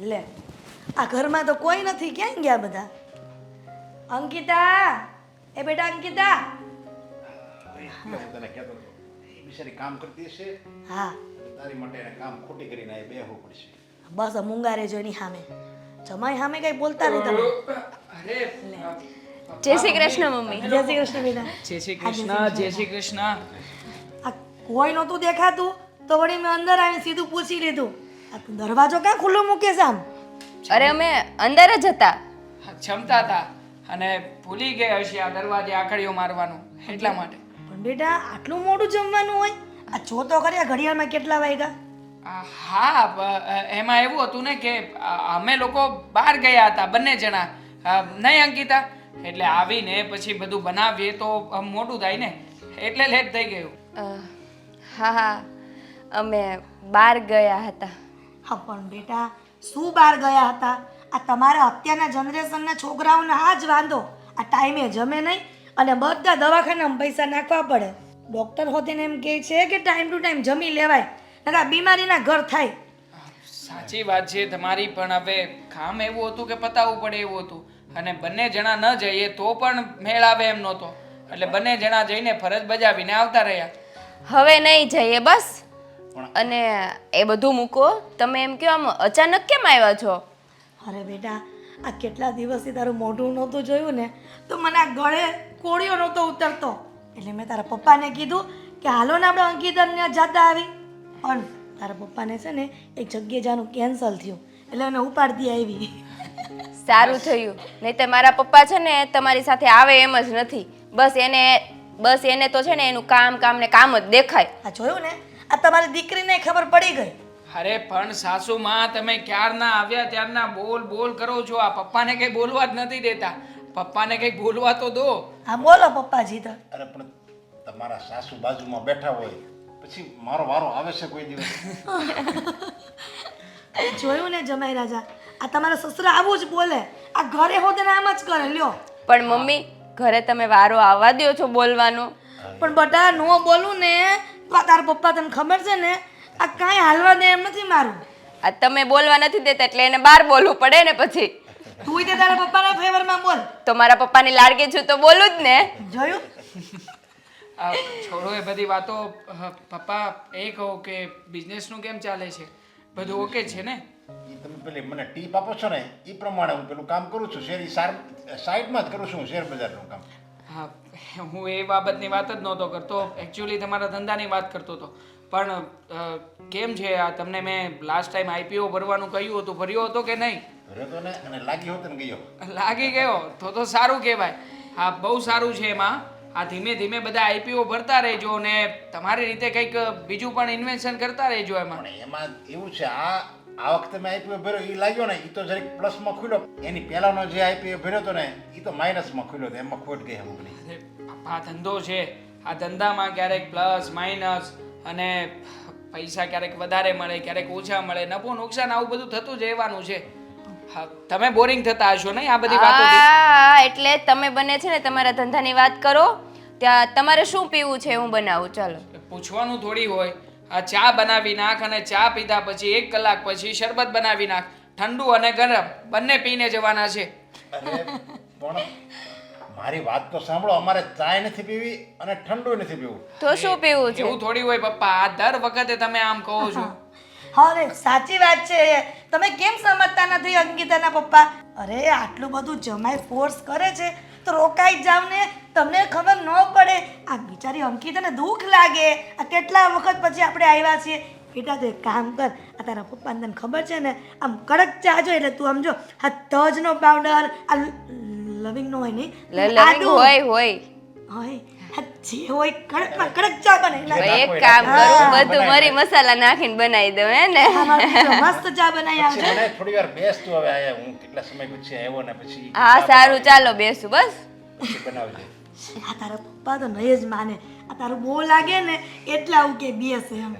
લે આ ઘરમાં તો કોઈ નથી ક્યાં ગયા બધા? અંકિતા એ બેટા અંકિતા. તને કહેતો હતો બિચારી કામ કરતી હશે હા. તારી માટે એને કામ ખોટી કરીને આ બેહવું પડશે. બસ આ મૂંગારે જો એની સામે. જમાઈ સામે કઈ બોલતા નહીં તમે. અરે જય શ્રી કૃષ્ણ મમ્મી. જય શ્રી કૃષ્ણ બેટા. જય શ્રી કૃષ્ણ જય શ્રી કૃષ્ણ. આ કોઈ નહોતું દેખાતું તો વળી મેં અંદર આવીને સીધું પૂછી લીધું. આ તું દરવાજો ક્યાં ખુલ્લો મૂકે છે આમ? અરે અમે અંદર જ હતા. જમતા હતા અને ભૂલી ગયા હશે આ દરવાજે આખડીઓ મારવાનું એટલા માટે. પણ બેટા આટલું મોડું જમવાનું હોય? આ જો તો ખરી આ ઘડિયાળમાં કેટલા વાગ્યા? હા એમાં એવું હતું ને કે અમે લોકો બહાર ગયા હતા બંને જણા. નહીં અંકિતા? એટલે આવીને પછી બધું બનાવીએ તો મોડું થાય ને એટલે લેટ થઈ ગયું. હા હા. અમે બહાર ગયા હતા. હા પણ બેટા શું બહાર ગયા હતા? આ તમારા અત્યારના જનરેશનના છોકરાઓને આ જ વાંધો. આ ટાઈમે જમે નહીં અને બધા દવાખાનામાં પૈસા નાખવા પડે. ડૉક્ટર હોતીને એમ કહે છે કે ટાઈમ ટુ ટાઈમ જમી લેવાય નકા બીમારીના ઘર થાય. સાચી વાત છે તમારી પણ હવે કામ એવું હતું કે પતાવવું પડે એવું હતું. અને બંને જણા ન જઈએ તો પણ મેળ આવે એમ નહોતો. એટલે બંને જણા જઈને ફરજ બજાવીને આવતા રહ્યા. હવે નહીં જઈએ બસ. અને એ બધું મૂકો. તમે એમ કહો આમ અચાનક કેમ આવ્યા છો? અરે બેટા આ કેટલા દિવસથી તારું મોઢું નહોતું જોયું ને તો મને આ ગળે કોળિયો નહોતો ઉતરતો. એટલે મેં તારા પપ્પાને કીધું કે હાલો ને આપણે અંકિતને જતા આવી. પણ તારા પપ્પાને છે ને એક જગ્યાએ જવાનું કેન્સલ થયું. એટલે એને ઉપાડતી આવી. સારું થયું. નહીં તો મારા પપ્પા છે ને તમારી સાથે આવે એમ જ નથી. બસ એને બસ એને તો છે ને એનું કામ કામ ને કામ જ દેખાય. આ જોયું ને? આ તમારી દીકરીને ખબર પડી ગઈ. અરે પણ સાસુમાં તમે ક્યારના આવ્યા ત્યારના બોલ બોલ કરો છો. આ પપ્પાને કંઈ બોલવા જ નથી દેતા. પપ્પાને કઈ બોલવા તો દો. હા બોલો પપ્પાજી તો અરે પણ તમારા સાસુ બાજુમાં બેઠા હોય પછી મારો વારો આવે છે કોઈ દિવસ? જોયું ને જમાઈ રાજા આ તમારા સસરા આવું જ બોલે. આ ઘરે હોતે ને આમ જ કરે લ્યો. પણ મમ્મી ઘરે તમે વારો આવવા દો છો બોલવાનો. પણ બટા નો બોલું ને તો તાર પપ્પા તને ખબર છે ને? આ કાંઈ હાલવા દે એમ નથી મારું. આ તમે બોલવા નથી દેતા એટલે એને બહાર બોલવું પડે ને પછી. તું તે તારા પપ્પાના ફેવરમાં બોલ. તો મારા પપ્પાની લાડકી છું તો બોલું જ ને. જોયું? આ છોડો એ બધી વાતો પપ્પા એ કહો કે બિઝનેસનું કેમ ચાલે છે? બધું ઓકે છે ને? એ તમે પેલી મને ટીપ આપો છો ને એ પ્રમાણે હું પેલું કામ કરું છું શેર સાર સાઈડમાં જ કરું છું શેર બજારનું કામ. હા હું એ બાબતની વાત જ નહોતો કરતો. એકચ્યુઅલી તમારા ધંધાની વાત કરતો હતો. પણ કેમ છે આ? તમને મેં લાસ્ટ ટાઈમ આઈપીઓ ભરવાનું કહ્યું હતું ભર્યો હતો કે નહીં? લાગી ગયો. તો તો સારું કહેવાય. હા બહુ સારું છે એમાં. આ ધીમે ધીમે બધા આઈપીઓ ભરતા રહેજો ને તમારી રીતે કંઈક બીજું પણ ઇન્વેન્શન કરતા રહેજો એમાં. એમાં એવું છે આ આ વખતે મેં આઈપીઓ ભર્યો એ લાગ્યો ને એ તો જરીક પ્લસમાં ખુલ્યો. એની પહેલાનો જે આઈપીઓ ભર્યો હતો ને એ તો માઇનસમાં ખુલ્યો હતો. એમાં ખોટ ગઈ અમુક બધી અરે પપ્પા આ ધંધો છે. આ ધંધામાં ક્યારેક પ્લસ માઇનસ અને પૈસા ક્યારેક વધારે મળે ક્યારેક ઓછા મળે. નફો નુકસાન આવું બધું થતું જ રહેવાનું છે. હા તમે બોરિંગ થતા હશો નહીં આ બધી વાતો હા એટલે તમે બને છે ને તમારા ધંધાની વાત કરો. ત્યાં તમારે શું પીવું છે હું બનાવું ચાલો. પૂછવાનું થોડી હોય. આ ચા બનાવી નાખ અને ચા પીધા પછી એક કલાક પછી શરબત બનાવી નાખ. ઠંડુ અને ગરમ બંને પીને જવાના છે. પણ મારી વાત તો સાંભળો અમારે ચાય નથી પીવી અને ઠંડુ નથી પીવું. તો શું પીવું છે? એવું થોડી હોય પપ્પા આ દર વખતે તમે આમ કહો છો. હવે સાચી વાત છે તમે કેમ સમજતા નથી અંકિતાના પપ્પા? અરે આટલું બધું જમાઈ ફોર્સ કરે છે. તો રોકાઈ જાવ ને તમને ખબર ન પડે. આ બિચારી અંકિતાને દુઃખ લાગે. આ કેટલા વખત પછી આપણે આવ્યા છીએ? બેટા તો એક કામ કર. આ તારા પપ્પાને તને ખબર છે ને આમ કડક ચા જો એટલે તું આમ જો આ તજનો પાવડર આ લવિંગનો હોય નહીં લવિંગ. હોય હોય. હોય. જે હોય કડકમાં કડક ચા બને એક કામ કરું બધું મરી મસાલા નાખીને બનાવી દઉં હે ને? મસ્ત ચા બનાવી આવજો. થોડી વાર બેસતું હવે આયા હું કેટલા સમય પછી આવ્યો ને પછી હા સારું ચાલો બેસું બસ. બનાવજે. આ તારા પપ્પા તો નહીં જ માને. આ તારું બહુ લાગે ને એટલા આવું કે બેસે એમ.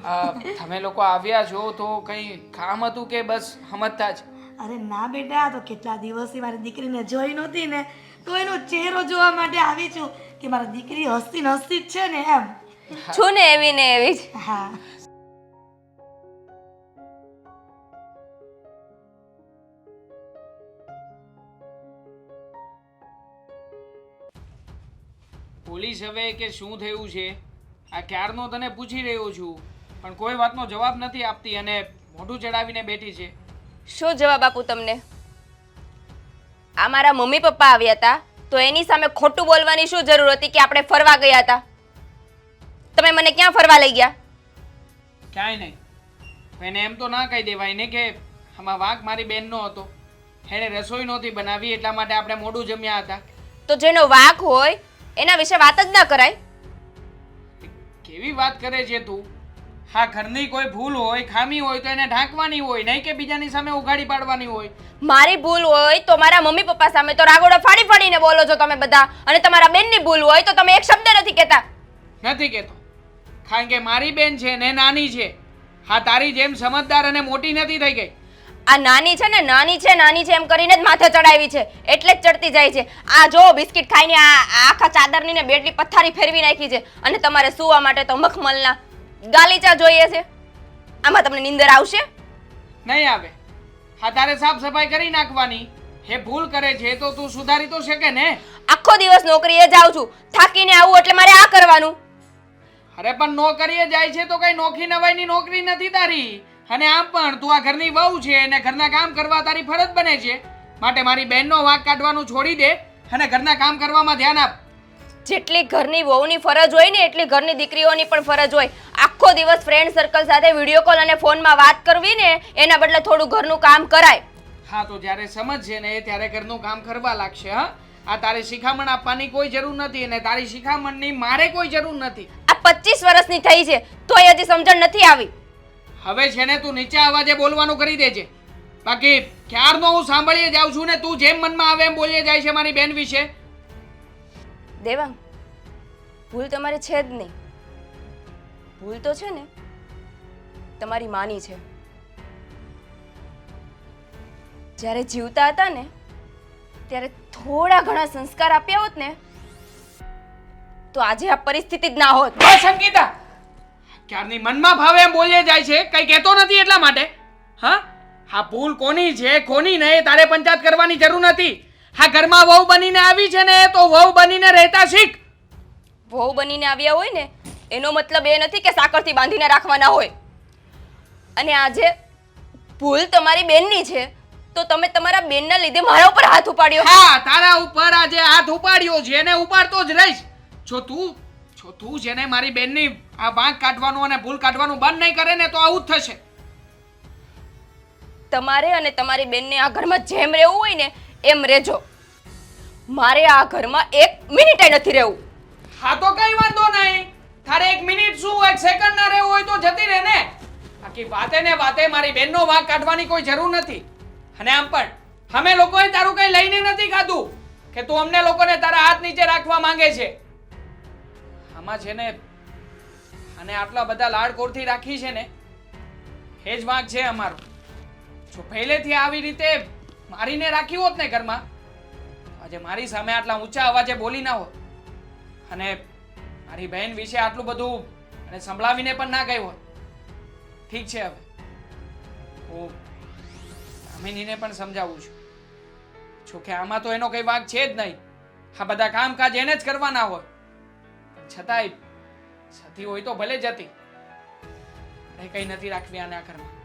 તમે લોકો આવ્યા છો તો કંઈ કામ હતું કે બસ સમજતા જ? અરે ના બેટા આ તો કેટલા દિવસથી મારી દીકરીને જોઈ નહોતી ને. તો એનો ચહેરો જોવા માટે આવી છું કે મારી દીકરી હસતી ને જ છે ને એમ. છું ને એવી ને એવી જ. હા. પોલીસ હવે કે શું થયું છે? આ ક્યારનો તને પૂછી રહ્યો છું? પણ કોઈ વાતનો જવાબ નથી આપતી અને મોઢું ચડાવીને બેઠી છે. શું જવાબ આપું તમને? આ મારા મમ્મી પપ્પા આવ્યા હતા તો એની સામે ખોટું બોલવાની શું જરૂર હતી કે આપણે ફરવા ગયા હતા? તમે મને ક્યાં ફરવા લઈ ગયા? ક્યાંય નહીં. એને એમ તો ના કહી દેવાય ને કે આમાં વાંક મારી બેનનો હતો. એણે રસોઈ નહોતી બનાવી એટલા માટે આપણે મોડું જમ્યા હતા. તો જેનો વાંક હોય એના વિશે વાત જ ના કરાય. કેવી વાત કરે છે તું? હા ઘરની કોઈ ભૂલ હોય ખામી હોય તો એને ઢાંકવાની હોય નહીં કે બીજાની સામે ઉઘાડી પાડવાની હોય. મારી ભૂલ હોય તો મારા મમ્મી પપ્પા સામે તો રાગોડો ફાડી ફાડીને બોલો છો તમે બધા. અને તમારા બેનની ભૂલ હોય તો તમે એક શબ્દ નથી કહેતા. નથી કહેતો. કારણ કે મારી બેન છે ને નાની છે. હા તારી જેમ સમજદાર અને મોટી નથી થઈ ગઈ. આ નાની છે ને નાની છે નાની છે એમ કરીને જ માથે ચડાવી છે. એટલે જ ચડતી જાય છે. આ જો બિસ્કિટ ખાઈને આ આખા ચાદરની ને બેટલી પથારી ફેરવી નાખી છે. અને તમારે સૂવા માટે તો મખમલના ગાલીચા જોઈએ છે? આમાં તમને નીંદર આવશે? નહીં આવે. હા તારે સાફ સફાઈ કરી નાખવાની. હે ભૂલ કરે છે તો તું સુધારી તો શકે ને? આખો દિવસ નોકરીએ જાઉં છું. થાકીને આવું એટલે મારે આ કરવાનું. અરે પણ નોકરીએ જાય છે તો કઈ નોખી નવાઈની નોકરી નથી તારી. અને આમ પણ તું આ ઘરની વહુ છે અને ઘરના કામ કરવા તારી ફરજ બને છે. માટે મારી બહેનનો વાંક કાઢવાનું છોડી દે અને ઘરના કામ કરવામાં ધ્યાન આપ. જેટલી ઘરની વહુની ફરજ હોય ને એટલી ઘરની દીકરીઓની પણ ફરજ હોય. આખો દિવસ ફ્રેન્ડ સર્કલ સાથે વીડિયો કોલ અને ફોનમાં વાત કરવી ને એના બદલે થોડું ઘરનું કામ કરાય. હા તો જ્યારે સમજશે ને ત્યારે ઘરનું કામ કરવા લાગશે હા? આ તારે શિખામણ આપવાની કોઈ જરૂર નથી અને તારી શિખામણની મારે કોઈ જરૂર નથી. આ પચીસ વર્ષની થઈ છે તોય હજી સમજણ નથી આવી. હવે છે ને તું નીચા અવાજે બોલવાનું કરી દેજે. બાકી ક્યારનો હું સાંભળીએ જાઉં છું ને તું જેમ મનમાં આવે એમ બોલીએ જાય છે મારી બેન વિશે. દેવાંગ ભૂલ તમારે છે જ નહીં. ભૂલ તો છે ને, તમારી માની છે. જ્યારે જીવતા હતા ને, ત્યારે થોડા ઘણા સંસ્કાર આપ્યા હોત ને, તો આજે આ પરિસ્થિતિ જ ના હોત. સંગીતા ક્યારની મનમાં ભાવે એમ બોલીએ જાય છે, કઈ કહેતો નથી એટલા માટે. હા? હા ભૂલ કોની છે, કોની નહીં, તારે પંચાયત કરવાની જરૂર નથી. હા ઘરમાં વહુ બનીને આવી છે ને તો વહુ બનીને રહેતા શીખ. વહુ બનીને આવ્યા હોય ને એનો મતલબ એ નથી કે સાકરથી બાંધીને રાખવાના હોય. અને આજે ભૂલ તમારી બેનની છે તો તમે તમારા બેનના લીધે મારા ઉપર હાથ ઉપાડ્યો. હા તારા ઉપર આજે હાથ ઉપાડ્યો છે એને ઉપાડતો જ રહીશ. જો તું જો તું જેને મારી બેનની આ વાંક કાઢવાનું અને ભૂલ કાઢવાનું બંધ નહીં કરે ને તો આવું જ થશે. તમારે અને તમારી બેનને આ ઘરમાં જેમ રહેવું હોય ને એમ રહેજો. મારે આ ઘરમાં એક મિનિટે નથી રહેવું. હા તો કઈ વાંધો નહીં. તારે એક મિનિટ શું એક સેકન્ડ ના રહેવું હોય તો જતી રહે ને. બાકી વાતે ને વાતે મારી બેનનો વાંક કાઢવાની કોઈ જરૂર નથી. અને આમ પણ, અમે લોકોએ તારું કઈ લઈને નથી ખાધું કે તું અમને લોકોને તારા હાથ નીચે રાખવા માંગે છે? આમાં છે ને અને આટલા બધા લાડકોરથી રાખી છે ને, એ જ વાંક છે અમારો. જો પહેલેથી આવી રીતે મારીને રાખ્યું હોત ને ઘરમાં આજે મારી સામે આટલા ઊંચા અવાજે બોલી ના હોત. અને મારી બહેન વિશે આટલું બધું અને સંભળાવીને પણ ના ગયું હોત. ઠીક છે હવે. હું દામિનીને પણ સમજાવું છું. જોકે આમાં તો એનો કઈ વાંક છે જ નહીં. આ બધા કામકાજ એને જ કરવાના હોય. છતાંય સતી હોય તો ભલે જતી. કઈ નથી રાખવી આના ઘરમાં.